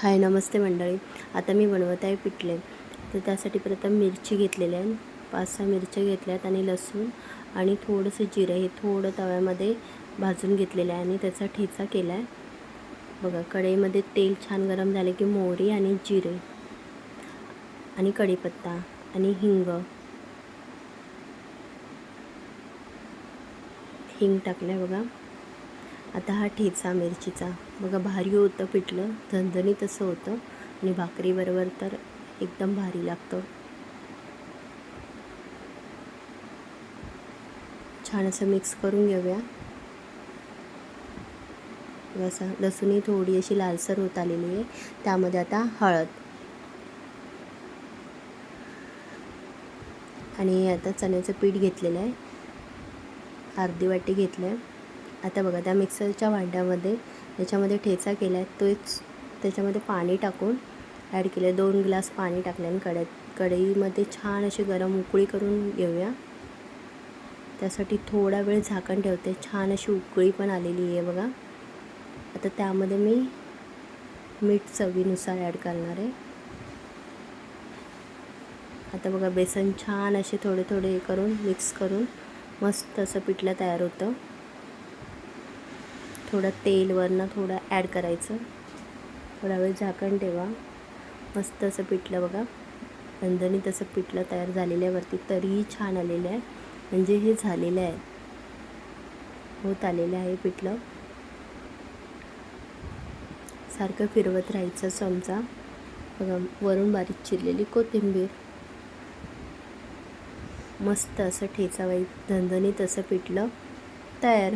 हाय नमस्ते मंडळी. आता मी बनवत आहे पिठले. तर त्यासाठी प्रथम मिरची घेतलेल्या आहे. पाच सहा मिरच्या घेतल्या आहेत आणि लसूण आणि थोडंसं जिरं हे थोडं तव्यामध्ये भाजून घेतलेलं आहे आणि त्याचा ठेचा केला आहे. बघा कढईमध्ये तेल छान गरम झाले की मोहरी आणि जिरे आणि कढीपत्ता आणि हिंग. हिंग टाकलं आहे बघा. आता हा ठेचा मिरचीचा. बघा भारी होतं पिठलं. झणझणीत असं होतं. आणि भाकरीबरोबर तर एकदम भारी लागतं. छान असं मिक्स करून घेऊया. असं लसूणी थोडी अशी लालसर होत आलेली आहे. त्यामध्ये आता हळद. आणि आता चण्याचं पीठ घेतलेलं आहे. अर्धी वाटी घेतलं आहे आता बघा त्या मिक्सरच्या भांड्यामध्ये त्याच्यामध्ये ठेचा केला आहे तोच त्याच्यामध्ये पाणी टाकून ॲड केलं आहे दोन ग्लास पाणी टाकलं आणि कढईत कढईमध्ये छान अशी गरम उकळी करून घेऊया. त्यासाठी थोडा वेळ झाकण ठेवते. छान अशी उकळी पण आलेली आहे बघा. आता त्यामध्ये मी मीठ चवीनुसार ॲड करणार आहे. आता बघा बेसन छान असे थोडे थोडे हे करून मिक्स करून मस्त असं पिठलं तयार होतं. थोडं तेल वरनं थोडं ॲड करायचं. थोडा वेळ झाकण ठेवा. मस्त असं पिठलं बघा. नंदनी तसं पिठलं तयार झालेलं आहे वरती. तरीही छान आलेलं आहे. म्हणजे हे झालेलं आहे. होत आलेलं आहे पिठलं. सारखं फिरवत राहायचं चमचा बघा वरून बारीक चिरलेली कोथिंबीर. मस्त असं ठेचावाई धंदणीत असं पिठलं तयार.